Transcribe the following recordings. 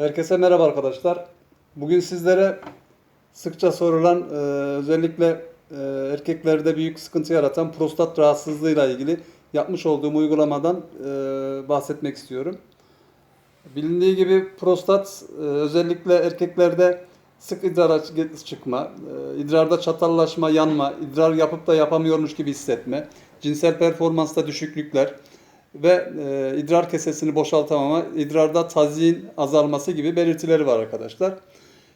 Herkese merhaba arkadaşlar. Bugün sizlere sıkça sorulan e, özellikle e, erkeklerde büyük sıkıntı yaratan prostat rahatsızlığıyla ilgili yapmış olduğum uygulamadan e, bahsetmek istiyorum. Bilindiği gibi prostat özellikle erkeklerde sık idrara çıkma, idrarda çatallaşma, yanma, idrar yapıp da yapamıyormuş gibi hissetme, cinsel performansta düşüklükler ve e, idrar kesesini boşaltamama, idrarda tazyin azalması gibi belirtileri var arkadaşlar.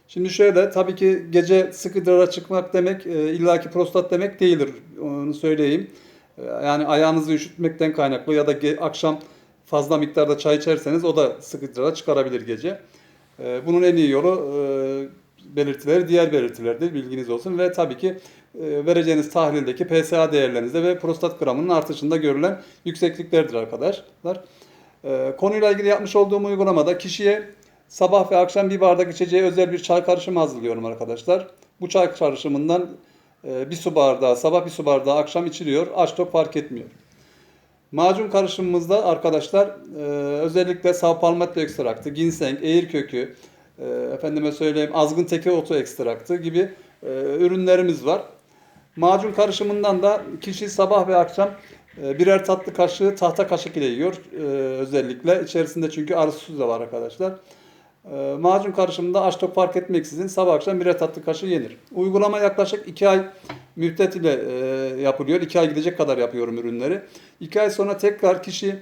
Şimdi şöyle tabii ki gece sık idrara çıkmak demek e, illaki prostat demek değildir. Onu söyleyeyim. E, Yani ayağınızı üşütmekten kaynaklı ya da akşam fazla miktarda çay içerseniz o da sık idrara çıkarabilir gece. E, Bunun en iyi yolu e, belirtileri diğer belirtilerdir bilginiz olsun ve tabii ki e, vereceğiniz tahlildeki PSA değerlerinizde ve prostat gramının artışında görülen yüksekliklerdir arkadaşlar. E, Konuyla ilgili yapmış olduğum uygulamada kişiye sabah ve akşam bir bardak içeceği özel bir çay karışımı hazırlıyorum arkadaşlar. Bu çay karışımından e, bir su bardağı sabah bir su bardağı akşam içiliyor. Aç tok fark etmiyor. Macun karışımımızda arkadaşlar özellikle sav palmetto ekstraktı, ginseng, eğir kökü, e, efendime söyleyeyim azgın teke otu ekstraktı gibi e, ürünlerimiz var. Macun karışımından da kişi sabah ve akşam e, birer tatlı kaşığı tahta kaşık ile yiyor e, özellikle. İçerisinde çünkü arı su da var arkadaşlar. E, macun karışımında aç tok fark etmeksizin sabah akşam birer tatlı kaşığı yenir. Uygulama yaklaşık 2 ay müddet ile e, yapılıyor. 2 ay gidecek kadar yapıyorum ürünleri. 2 ay sonra tekrar kişi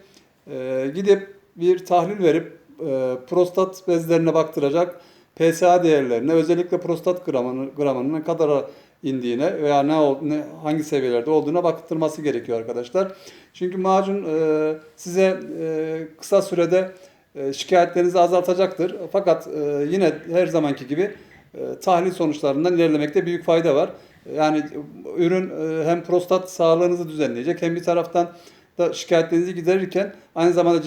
e, gidip bir tahlil verip e, prostat bezlerine baktıracak. PSA değerlerine özellikle prostat gramını, gramının ne kadar indiğine veya ne, ne hangi seviyelerde olduğuna baktırması gerekiyor arkadaşlar. Çünkü macun e, size e, kısa sürede e, şikayetlerinizi azaltacaktır. Fakat e, yine her zamanki gibi e, tahlil sonuçlarından ilerlemekte büyük fayda var. Yani ürün e, hem prostat sağlığınızı düzenleyecek hem bir taraftan da şikayetlerinizi giderirken aynı zamanda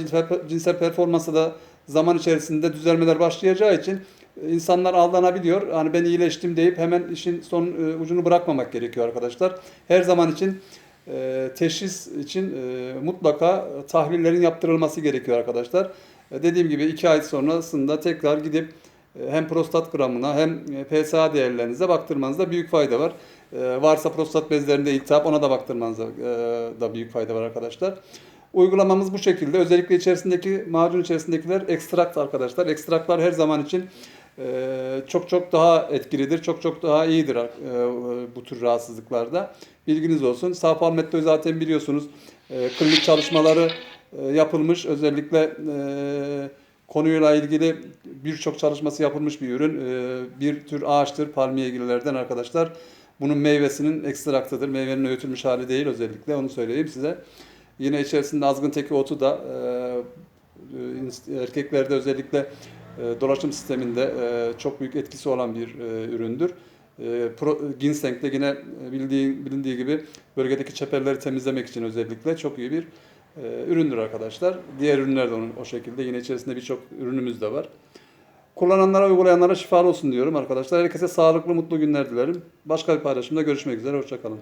cinsel, performansa da zaman içerisinde düzelmeler başlayacağı için e, insanlar aldanabiliyor. Hani ben iyileştim deyip hemen işin son e, ucunu bırakmamak gerekiyor arkadaşlar. Her zaman için e, teşhis için mutlaka tahlillerin yaptırılması gerekiyor arkadaşlar. Dediğim gibi iki ay sonrasında tekrar gidip hem prostat gramına hem PSA değerlerinize baktırmanızda büyük fayda var. Varsa prostat bezlerinde iltihap ona da baktırmanızda da büyük fayda var arkadaşlar. Uygulamamız bu şekilde. Özellikle içerisindeki macun içerisindekiler ekstrakt arkadaşlar. Ekstraklar her zaman için e, çok çok daha etkilidir. Çok çok daha iyidir e, bu tür rahatsızlıklarda. Bilginiz olsun. Sağ palmettoyu zaten biliyorsunuz. E, Klinik çalışmaları e, yapılmış. Özellikle e, konuyla ilgili birçok çalışması yapılmış bir ürün. E, Bir tür ağaçtır palmiyegillerden arkadaşlar. Bunun meyvesinin ekstraktıdır. Meyvenin öğütülmüş hali değil özellikle onu söyleyeyim size. Yine içerisinde azgın teki otu da e, e, erkeklerde özellikle e, dolaşım sisteminde çok büyük etkisi olan bir üründür. Ginseng de yine bildiği, bilindiği gibi bölgedeki çeperleri temizlemek için özellikle çok iyi bir üründür arkadaşlar. Diğer ürünler de onun o şekilde. Yine içerisinde birçok ürünümüz de var. Kullananlara, uygulayanlara şifalı olsun diyorum arkadaşlar. Herkese sağlıklı, mutlu günler dilerim. Başka bir paylaşımda görüşmek üzere. Hoşçakalın.